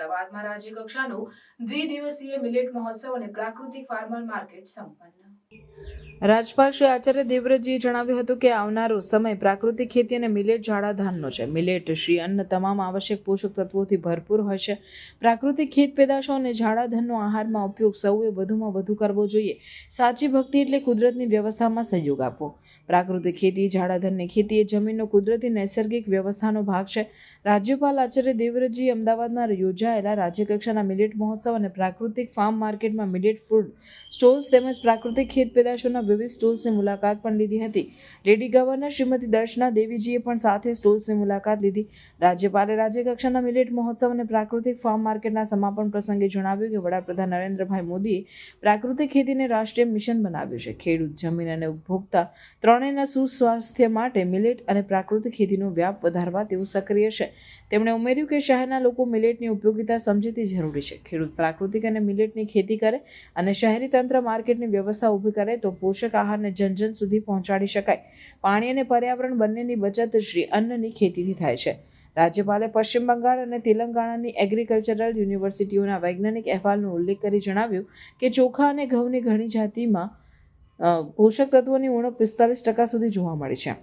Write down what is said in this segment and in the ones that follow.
અમદાવાદમાં રાજ્ય કક્ષાનો દ્વિદિવસીય મિલેટ મહોત્સવ અને પ્રાકૃતિક ફાર્મર માર્કેટ સંપન્ન. રાજપાલ શ્રી આચાર્ય દેવવ્રતજીએ જણાવ્યું હતું કે આવનારો સમય પ્રાકૃતિક ખેતી અને મિલેટ જાળાધાનનો છે. મિલેટ શ્રી અન્ન તમામ આવશ્યક પોષક તત્વોથી ભરપૂર હોય છે. પ્રાકૃતિક ખેત પેદાશો અને જાળાધાનનો આહારમાં ઉપયોગ સૌએ વધુમાં વધુ કરવો જોઈએ. સાચી ભક્તિ એટલે કુદરતની વ્યવસ્થામાં સહયોગ આપવો. પ્રાકૃતિક ખેતી જાડા ખેતી એ જમીનનો કુદરતી નૈસર્ગિક વ્યવસ્થાનો ભાગ છે. રાજ્યપાલ આચાર્ય દેવવ્રતજી અમદાવાદમાં યોજાયેલા રાજ્યકક્ષાના મિલેટ મહોત્સવ અને પ્રાકૃતિક ફાર્મ માર્કેટમાં મિલેટ ફૂડ સ્ટોલ્સ તેમજ પ્રાકૃતિક ખેત પેદાશોના વિવિધ સ્ટોલ્સની મુલાકાત પણ લીધી હતી. લેડી ગવર્નર શ્રીમતી દર્શના દેવીજીએ પણ સાથે સ્ટોલ્સની મુલાકાત લીધી. રાજ્યપાલે રાજ્યકક્ષાના મિલેટ મહોત્સવ અને પ્રાકૃતિક ફાર્મ માર્કેટના સમાપન પ્રસંગે જણાવ્યું કે વડાપ્રધાન નરેન્દ્રભાઈ મોદીએ પ્રાકૃતિક ખેતીને રાષ્ટ્રીય મિશન બનાવ્યું છે. ખેડૂત જમીન અને ઉપભોક્તા ત્રણેયના સુસ્વાસ્થ્ય માટે મિલેટ અને પ્રાકૃતિક ખેતીનો વ્યાપ વધારવા તેઓ સક્રિય છે. તેમણે ઉમેર્યું કે શહેરના લોકો મિલેટની ઉપયોગિતા સમજે તે જરૂરી છે. ખેડૂત પ્રાકૃતિક અને મિલેટની ખેતી કરે અને શહેરી તંત્ર માર્કેટની વ્યવસ્થા ઊભી કરે તો પોષક આહારને જન જન સુધી પહોંચાડી શકાય. પાણી અને પર્યાવરણ બંનેની બચત શ્રી અન્નની ખેતીથી થાય છે. રાજ્યપાલે પશ્ચિમ બંગાળ અને તેલંગાણાની એગ્રીકલ્ચરલ યુનિવર્સિટીઓના વૈજ્ઞાનિક અહેવાલનો ઉલ્લેખ કરી જણાવ્યું કે ચોખા અને ઘઉંની ઘણી જાતિમાં પોષક તત્વોની ઉણપ પિસ્તાલીસ ટકા સુધી જોવા મળી છે.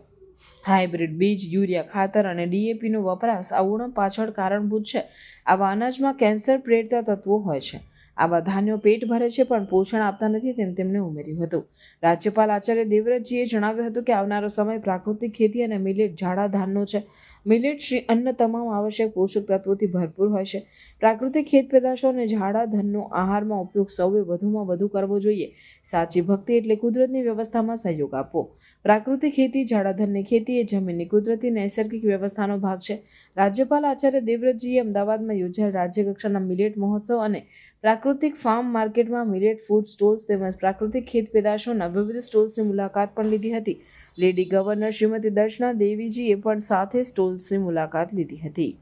હાઇબ્રિડ બીજ, યુરિયા, ખાતર અને ડીએપીનો વપરાશ આ ઉણપ પાછળ કારણભૂત છે. આવા અનાજમાં કેન્સર પ્રેરતા તત્વો હોય છે. આવા ધાન્યો પેટ ભરે છે પણ પોષણ આપતા નથી તેમ તેમણે ઉમેર્યું હતું. રાજ્યપાલ આચાર્ય દેવવ્રતજીએ જણાવ્યું હતું કે આવનારો સમય પ્રાકૃતિક ખેતી અને મિલેટ જાડા ધાનનો છે. મિલેટ શ્રી અન્ન તમામ આવશ્યક પોષક તત્વોથી ભરપૂર હોય છે. પ્રાકૃતિક ખેત પેદાશો અને જાડા ધનનો આહારમાં ઉપયોગ સૌએ વધુમાં વધુ કરવો જોઈએ. સાચી ભક્તિ એટલે કુદરતની વ્યવસ્થામાં સહયોગ આપવો. પ્રાકૃતિક ખેતી જાડા ધનની ખેતી એ જમીનની કુદરતી નૈસર્ગિક વ્યવસ્થાનો ભાગ છે. રાજ્યપાલ આચાર્ય દેવવ્રતજીએ અમદાવાદમાં યોજાયેલ રાજ્યકક્ષાના મિલેટ મહોત્સવ અને પ્રાકૃતિક ફાર્મ માર્કેટમાં મિલેટ ફૂડ સ્ટોલ્સ તેમજ પ્રાકૃતિક ખેત પેદાશોના વિવિધ સ્ટોલ્સની મુલાકાત પણ લીધી હતી. લેડી ગવર્નર શ્રીમતી દર્શના દેવીજીએ પણ સાથે સ્ટોલ્સની મુલાકાત લીધી હતી.